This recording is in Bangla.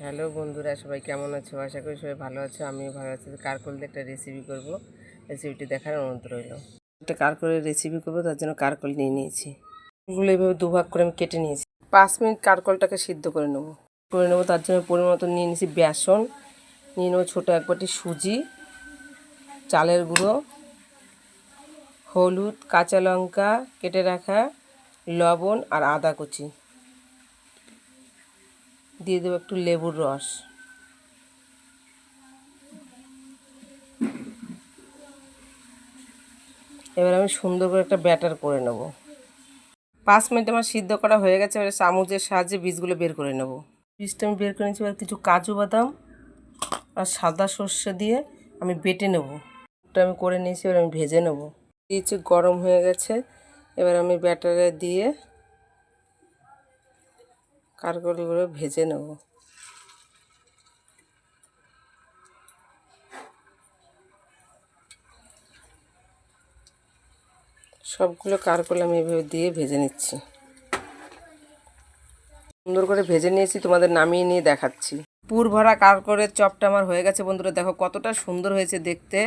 হ্যালো বন্ধুরা, সবাই কেমন আছো? আশা করি সবাই ভালো আছো, আমিও ভালো আছি। কারকল দিয়ে একটা রেসিপি করব? রেসিপিটি দেখার অনুরোধ রইল। একটা কারকলের রেসিপি করব, তার জন্য কারকল নিয়ে নিয়েছি। এগুলো এইভাবে দুভাগ করে আমি কেটে নিয়েছি। পাঁচ মিনিট কারকলটাকে সিদ্ধ করে নেব। করে নেব, তার জন্য পরিমাণ মতো নিয়ে নিয়েছি বেসন। নিয়ে নেব ছোটো এক বাটি সুজি, চালের গুঁড়ো, হলুদ, কাঁচা লঙ্কা, কেটে রাখা লবণ আর আদা কুচি। দিয়ে দেবো একটু লেবুর রস। এবার আমি সুন্দর করে একটা ব্যাটার করে নেব। পাঁচ মিনিট আমার সিদ্ধ করা হয়ে গেছে, এবারে চামচের সাহায্যে বীজগুলো বের করে নেব। বীজটা আমি বের করে নিচ্ছি এবার কিছু কাজু বাদাম আর সাদা সর্ষে দিয়ে আমি বেটে নেব। ওটা আমি করে নিয়েছি, এবার আমি ভেজে নেব। দিয়েছি, গরম হয়ে গেছে। এবার আমি ব্যাটারে দিয়ে কারকলগুলো ভেজে নেব। সবগুলো কারকল আমি এভাবে দিয়ে ভেজে নিচ্ছি। সুন্দর করে ভেজে নিয়েছি, তোমাদের নামিয়ে নিয়ে দেখাচ্ছি। পুর ভরা কারকলের চপটা আমার হয়ে গেছে বন্ধুরা, দেখো কতটা সুন্দর হয়েছে দেখতে।